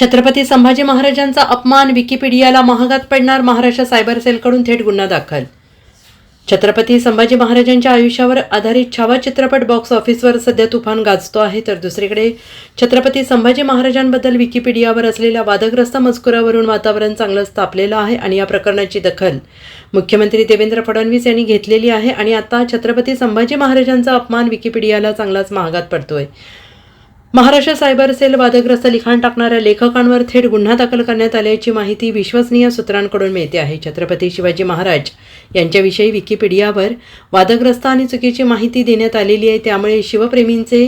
छत्रपती संभाजी महाराजांचा अपमान विकिपीडियाला महागात पडणार महाराष्ट्र सायबर सेलकडून थेट गुन्हा दाखल. छत्रपती संभाजी महाराजांच्या आयुष्यावर आधारित छावा चित्रपट बॉक्स ऑफिसवर सध्या तुफान गाजतो आहे. तर दुसरीकडे छत्रपती संभाजी महाराजांबद्दल विकिपीडियावर असलेल्या वादग्रस्त मजकुरावरून वातावरण चांगलंच तापलेलं आहे आणि या प्रकरणाची दखल मुख्यमंत्री देवेंद्र फडणवीस यांनी घेतलेली आहे. आणि आता छत्रपती संभाजी महाराजांचा अपमान विकिपीडियाला चांगलाच महागात पडतोय. महाराष्ट्र सायबर सेल वादग्रस्त लिखाण टाकणाऱ्या लेखकांवर थेट गुन्हा दाखल करण्यात आल्याची माहिती विश्वसनीय सूत्रांकडून मिळते आहे. छत्रपती शिवाजी महाराज यांच्याविषयी विकिपीडियावर वादग्रस्त आणि चुकीची माहिती देण्यात आलेली आहे. त्यामुळे शिवप्रेमींचे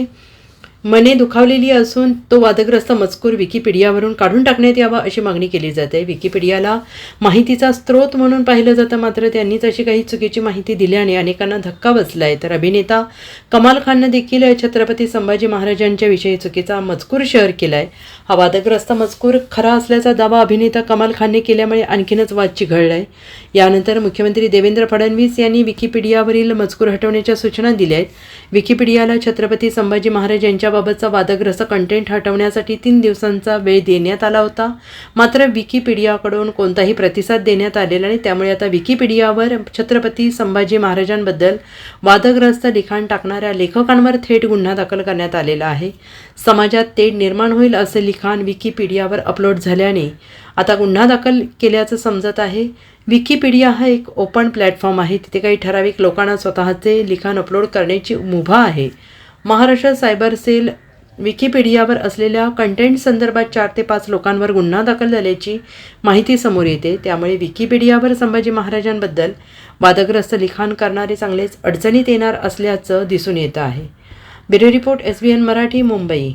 मने दुखावलेली असून तो वादग्रस्त मजकूर विकिपीडियावरून काढून टाकण्यात यावा अशी मागणी केली जाते. विकिपीडियाला माहितीचा स्रोत म्हणून पाहिलं जातं मात्र त्यांनीच अशी काही चुकीची माहिती दिल्याने अनेकांना धक्का बसला आहे तर अभिनेता कमाल खाननं देखील छत्रपती संभाजी महाराजांच्या विषयी चुकीचा मजकूर शेअर केला आहे हा वादग्रस्त मजकूर खरा असल्याचा दावा अभिनेता कमाल खानने केल्यामुळे आणखीनच वाद चिघळला आहे. यानंतर मुख्यमंत्री देवेंद्र फडणवीस यांनी विकिपीडियावरील मजकूर हटवण्याच्या सूचना दिल्या आहेत विकिपीडियाला छत्रपती संभाजी महाराज यांच्या यांच्याबाबतचा वादग्रस्त कंटेंट हटवण्यासाठी तीन दिवसांचा वेळ देण्यात आला होता. मात्र विकिपीडियाकडून कोणताही प्रतिसाद देण्यात आलेला नाही. त्यामुळे आता विकिपीडियावर छत्रपती संभाजी महाराजांबद्दल वादग्रस्त लिखाण टाकणाऱ्या लेखकांवर थेट गुन्हा दाखल करण्यात आलेला आहे. समाजात तेढ निर्माण होईल असे लिखाण विकिपीडियावर अपलोड झाल्याने आता गुन्हा दाखल केल्याचं समजत आहे. विकिपीडिया हा एक ओपन प्लॅटफॉर्म आहे. तिथे काही ठराविक लोकांना स्वतःचे लिखाण अपलोड करण्याची मुभा आहे. महाराष्ट्र सायबर सेल विकिपीडियावर असलेल्या कंटेंट संदर्भात चार ते पाच लोकांवर गुन्हा दाखल झाल्याची माहिती समोर येते. त्यामुळे विकिपीडियावर संभाजी महाराजांबद्दल वादग्रस्त लिखाण करणारे चांगलेच अडचणीत येणार असल्याचं दिसून येतं आहे. Bureau report S B N Marathi Mumbai.